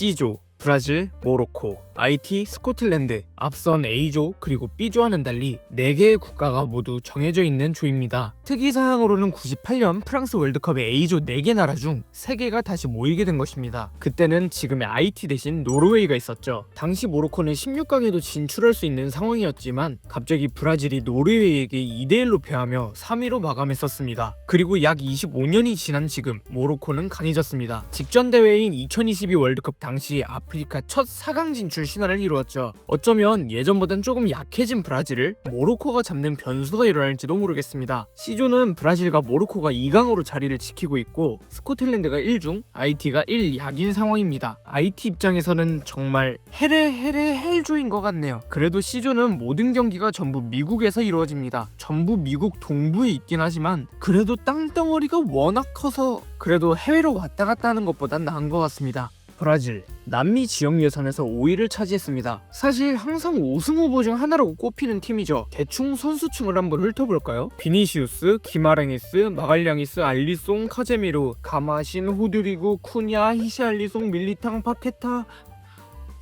C조 브라질, 모로코, IT, 스코틀랜드, 앞선 A조 그리고 B조와는 달리 4개의 국가가 모두 정해져 있는 조입니다. 특이사항으로는 98년 프랑스 월드컵의 A조 4개 나라 중 3개가 다시 모이게 된 것입니다. 그때는 지금의 IT 대신 노르웨이가 있었죠. 당시 모로코는 16강에도 진출할 수 있는 상황이었지만 갑자기 브라질이 노르웨이에게 2대1로 패하며 3위로 마감했었습니다. 그리고 약 25년이 지난 지금 모로코는 강해졌습니다. 직전 대회인 2022 월드컵 당시 아프리카 첫 4강 진출 신화를 이루었죠. 어쩌면 예전보단 조금 약해진 브라질을 모로코가 잡는 변수가 일어날지도 모르겠습니다. C조는 브라질과 모로코가 2강으로 자리를 지키고 있고 스코틀랜드가 1중, IT가 1약인 상황입니다. IT 입장에서는 정말 헤레 헤레 헬조인 것 같네요. 그래도 C조는 모든 경기가 전부 미국에서 이루어집니다. 전부 미국 동부에 있긴 하지만 그래도 땅덩어리가 워낙 커서 그래도 해외로 왔다 갔다 하는 것보단 나은 것 같습니다. 브라질 남미 지역 예선에서 5위를 차지했습니다. 사실 항상 우승 후보 중 하나라고 꼽히는 팀이죠. 대충 선수층을 한번 훑어볼까요? 비니시우스, 기마랭이스, 마갈량이스, 알리송, 카제미로, 가마신, 호드리구, 쿠냐, 히시알리송, 밀리탕, 파케타,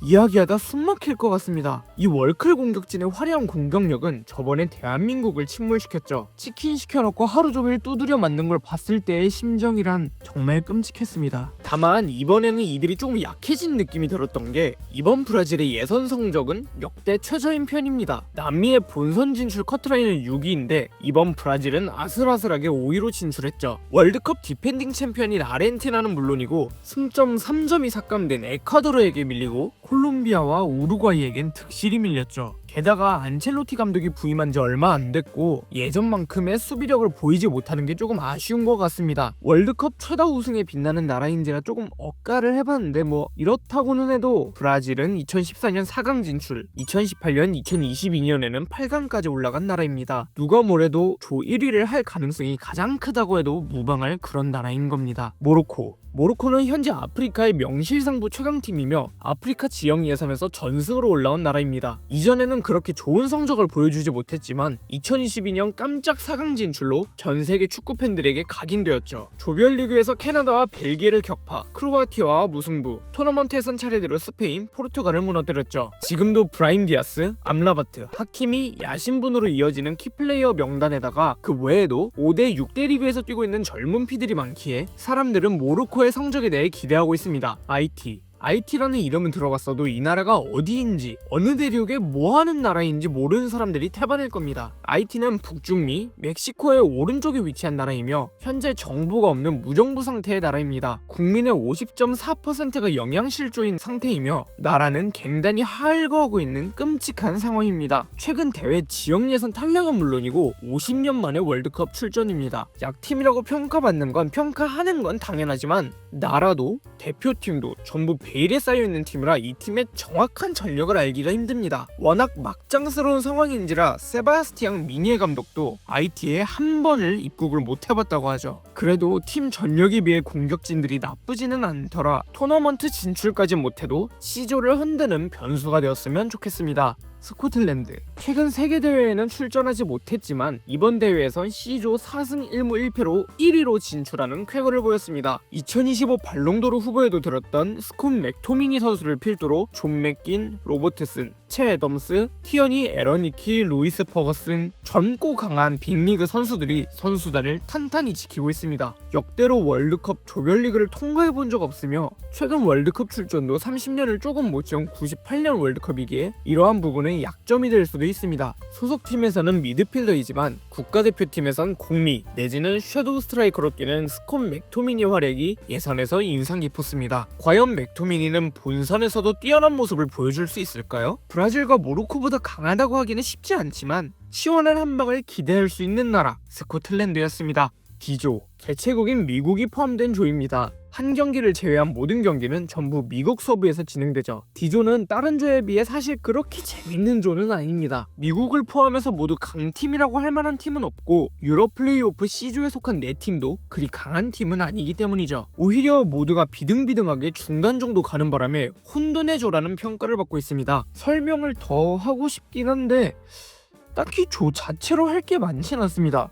이야기하다 숨 막힐 것 같습니다. 이 월클 공격진의 화려한 공격력은 저번에 대한민국을 침몰시켰죠. 치킨 시켜놓고 하루 종일 두드려 맞는 걸 봤을 때의 심정이란 정말 끔찍했습니다. 다만 이번에는 이들이 조금 약해진 느낌이 들었던 게 이번 브라질의 예선 성적은 역대 최저인 편입니다. 남미의 본선 진출 커트라인은 6위인데 이번 브라질은 아슬아슬하게 5위로 진출했죠. 월드컵 디펜딩 챔피언인 아르헨티나는 물론이고 승점 3점이 삭감된 에콰도르에게 밀리고 콜롬비아와 우루과이에겐 득실이 밀렸죠. 게다가 안첼로티 감독이 부임한 지 얼마 안 됐고 예전만큼의 수비력을 보이지 못하는 게 조금 아쉬운 것 같습니다. 월드컵 최다 우승에 빛나는 나라인지라 조금 억가를 해봤는데 뭐 이렇다고는 해도 브라질은 2014년 4강 진출, 2018년, 2022년에는 8강까지 올라간 나라입니다. 누가 뭐래도 조 1위를 할 가능성이 가장 크다고 해도 무방할 그런 나라인 겁니다. 모로코 모로코는 현재 아프리카의 명실상부 최강팀이며 아프리카 지역 예선에서 전승으로 올라온 나라입니다. 이전에는 그렇게 좋은 성적을 보여주지 못했지만 2022년 깜짝 4강 진출로 전 세계 축구 팬들에게 각인되었죠. 조별리그에서 캐나다와 벨기에를 격파, 크로아티아와 무승부, 토너먼트에선 차례대로 스페인, 포르투갈을 무너뜨렸죠. 지금도 브라임 디아스, 암라바트, 하키미, 야신분으로 이어지는 키플레이어 명단에다가 그 외에도 5대 6대 리그에서 뛰고 있는 젊은 피들이 많기에 사람들은 모로코 의 성적에 대해 기대하고 있습니다. IT IT라는 이름은 들어봤어도 이 나라가 어디인지 어느 대륙에 뭐하는 나라인지 모르는 사람들이 태반일 겁니다. IT는 북중미, 멕시코의 오른쪽에 위치한 나라이며 현재 정부가 없는 무정부 상태의 나라입니다. 국민의 50.4%가 영양실조인 상태이며 나라는 갱단이 하을거하고 있는 끔찍한 상황입니다. 최근 대회 지역 예선 탈락은 물론이고 50년 만에 월드컵 출전입니다. 약팀이라고 평가받는 건 평가하는 건 당연하지만 나라도 대표팀도 전부 베일에 쌓여있는 팀이라 이 팀의 정확한 전력을 알기가 힘듭니다. 워낙 막장스러운 상황인지라 세바스티앙 미니에 감독도 IT에 한 번을 입국을 못 해봤다고 하죠. 그래도 팀 전력에 비해 공격진들이 나쁘지는 않더라 토너먼트 진출까지 못해도 C조를 흔드는 변수가 되었으면 좋겠습니다. 스코틀랜드 최근 세계 대회에는 출전하지 못했지만 이번 대회에선 C조 4승 1무 1패로 1위로 진출하는 쾌거를 보였습니다. 2025 발롱도르 후보에도 들었던 스콧 맥토미니 선수를 필두로 존 맥긴, 로버트슨, 채 애덤스, 티어니 에러니키, 루이스 퍼거슨 젊고 강한 빅리그 선수들이 선수단을 탄탄히 지키고 있습니다. 역대로 월드컵 조별리그를 통과해 본 적 없으며 최근 월드컵 출전도 30년을 조금 못 채운 98년 월드컵이기에 이러한 부분은 약점이 될 수도 있습니다. 소속팀에서는 미드필더이지만 국가대표팀에선 공미 내지는 섀도우 스트라이커로 뛰는 스콧 맥토미니 활약이 예선에서 인상 깊었습니다. 과연 맥토미니는 본선에서도 뛰어난 모습을 보여줄 수 있을까요? 브라질과 모로코보다 강하다고 하기는 쉽지 않지만 시원한 한 방을 기대할 수 있는 나라 스코틀랜드였습니다. D조 개최국인 미국이 포함된 조입니다. 한 경기를 제외한 모든 경기는 전부 미국 서부에서 진행되죠. D조는 다른 조에 비해 사실 그렇게 재밌는 조는 아닙니다. 미국을 포함해서 모두 강팀이라고 할 만한 팀은 없고 유럽 플레이오프 C조에 속한 4팀도 그리 강한 팀은 아니기 때문이죠. 오히려 모두가 비등비등하게 중간 정도 가는 바람에 혼돈의 조라는 평가를 받고 있습니다. 설명을 더 하고 싶긴 한데 딱히 조 자체로 할 게 많진 않습니다.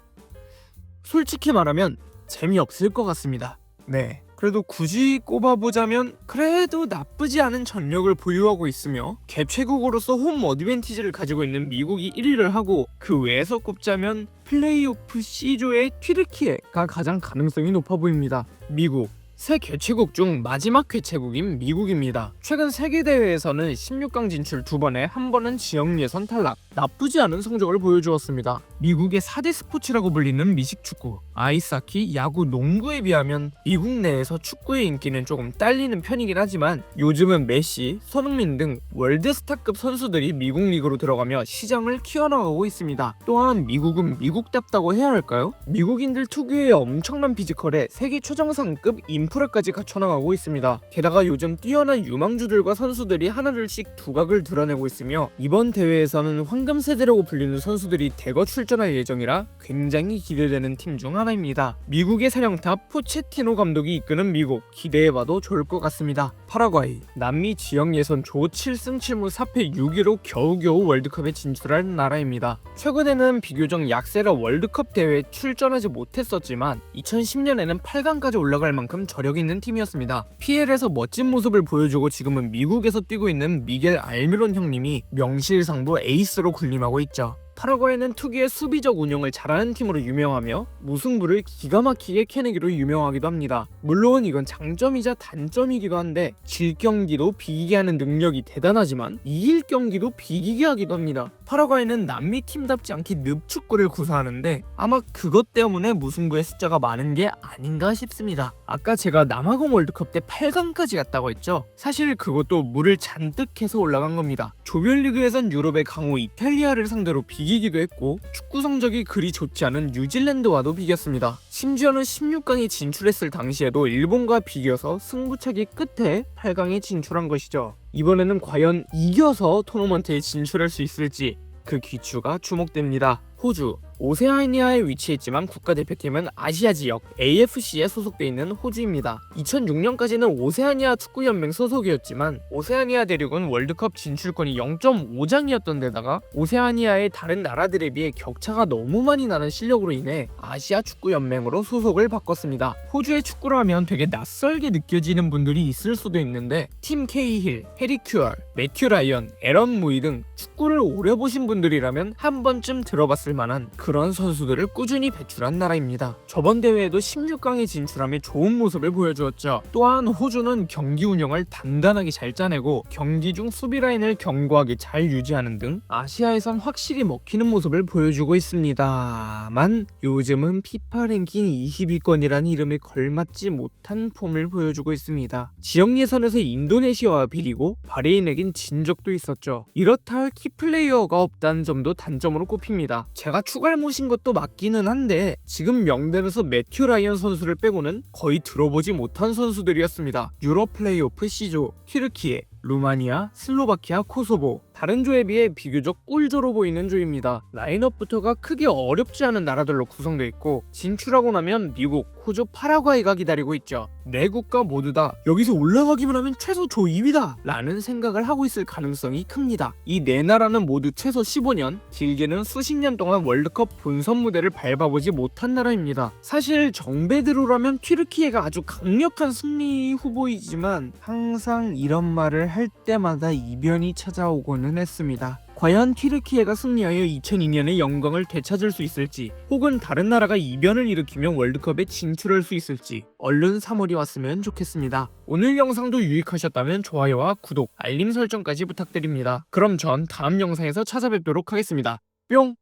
솔직히 말하면 재미없을 것 같습니다. 네. 그래도 굳이 꼽아보자면 그래도 나쁘지 않은 전력을 보유하고 있으며 갭최국으로서 홈 어드밴티지를 가지고 있는 미국이 1위를 하고 그 외에서 꼽자면 플레이오프 C조의 튀르키예가 가장 가능성이 높아 보입니다. 미국 세 개최국 중 마지막 개최국인 미국입니다. 최근 세계 대회에서는 16강 진출 두 번에 한 번은 지역 예선 탈락. 나쁘지 않은 성적을 보여주었습니다. 미국의 4대 스포츠라고 불리는 미식 축구, 아이스하키, 야구, 농구에 비하면 미국 내에서 축구의 인기는 조금 딸리는 편이긴 하지만 요즘은 메시, 손흥민 등 월드스타급 선수들이 미국 리그로 들어가며 시장을 키워나가고 있습니다. 또한 미국은 미국답다고 해야 할까요? 미국인들 특유의 엄청난 피지컬에 세계 최정상급 인프라까지 갖춰나가고 있습니다. 게다가 요즘 뛰어난 유망주들과 선수들이 하나둘씩 두각을 드러내고 있으며 이번 대회에서는 황금 세대라고 불리는 선수들이 대거 출전할 예정이라 굉장히 기대되는 팀 중 하나입니다. 미국의 사령탑 포체티노 감독이 이끄는 미국 기대해봐도 좋을 것 같습니다. 파라과이 남미 지역 예선 조 7승 7무 4패 6위로 겨우겨우 월드컵에 진출한 나라입니다. 최근에는 비교적 약세라 월드컵 대회에 출전하지 못했었지만 2010년에는 8강까지 올라갈 만큼 저력 있는 팀이었습니다. PL에서 멋진 모습을 보여주고 지금은 미국에서 뛰고 있는 미겔 알미론 형님이 명실상부 에이스로 군림하고 있죠. 파라과이는 특유의 수비적 운영을 잘하는 팀으로 유명하며 무승부를 기가 막히게 캐내기로 유명하기도 합니다. 물론 이건 장점이자 단점이기도 한데 질 경기도 비기게 하는 능력이 대단하지만 이길 경기도 비기게 하기도 합니다. 파라과이는 남미 팀답지 않게 늪축구를 구사하는데 아마 그것 때문에 무승부의 숫자가 많은 게 아닌가 싶습니다. 아까 제가 남아공 월드컵 때 8강까지 갔다고 했죠. 사실 그것도 물을 잔뜩 해서 올라간 겁니다. 조별리그에선 유럽의 강호 이탈리아를 상대로 비기기도 했고 축구 성적이 그리 좋지 않은 뉴질랜드와도 비겼습니다. 심지어는 16강에 진출했을 당시에도 일본과 비겨서 승부차기 끝에 8강에 진출한 것이죠. 이번에는 과연 이겨서 토너먼트에 진출할 수 있을지 그 귀추가 주목됩니다. 호주 오세아니아에 위치했지만 국가대표팀은 아시아 지역 AFC에 소속돼 있는 호주입니다. 2006년까지는 오세아니아 축구연맹 소속이었지만 오세아니아 대륙은 월드컵 진출권이 0.5장이었던 데다가 오세아니아의 다른 나라들에 비해 격차가 너무 많이 나는 실력으로 인해 아시아 축구연맹으로 소속을 바꿨습니다. 호주의 축구를 하면 되게 낯설게 느껴지는 분들이 있을 수도 있는데 팀 케이힐, 해리 큐얼, 매튜 라이언, 에런 무이 등 축구를 오래 보신 분들이라면 한 번쯤 들어봤을 만한 그런 선수들을 꾸준히 배출한 나라입니다. 저번 대회에도 16강에 진출하며 좋은 모습을 보여주었죠. 또한 호주는 경기 운영을 단단하게 잘 짜내고 경기 중 수비 라인을 견고하게 잘 유지하는 등 아시아에선 확실히 먹히는 모습을 보여주고 있습니다만 요즘은 피파 랭킹 20위권이라는 이름에 걸맞지 못한 폼을 보여주고 있습니다. 지역 예선에서 인도네시아와 비리고 바레인에겐 진 적도 있었죠. 이렇다 할 키플레이어가 없다는 점도 단점으로 꼽힙니다. 제가 추가 를 모신 것도 맞기는 한데 지금 명단에서 매튜 라이언 선수를 빼고는 거의 들어보지 못한 선수들이었습니다. 유럽 플레이오프 C조, 튀르키예, 루마니아, 슬로바키아, 코소보 다른 조에 비해 비교적 꿀조로 보이는 조입니다. 라인업부터가 크게 어렵지 않은 나라들로 구성되어 있고 진출하고 나면 미국, 호주, 파라과이가 기다리고 있죠. 네 국가 모두 다 여기서 올라가기만 하면 최소 조 2위다 라는 생각을 하고 있을 가능성이 큽니다. 이 네 나라는 모두 최소 15년, 길게는 수십 년 동안 월드컵 본선 무대를 밟아보지 못한 나라입니다. 사실 정배대로라면 튀르키예가 아주 강력한 승리 후보이지만 항상 이런 말을 할 때마다 이변이 찾아오고는 했습니다. 과연 튀르키예가 승리하여 2002년의 영광을 되찾을 수 있을지 혹은 다른 나라가 이변을 일으키며 월드컵에 진출할 수 있을지 얼른 3월이 왔으면 좋겠습니다. 오늘 영상도 유익하셨다면 좋아요와 구독, 알림 설정까지 부탁드립니다. 그럼 전 다음 영상에서 찾아뵙도록 하겠습니다. 뿅!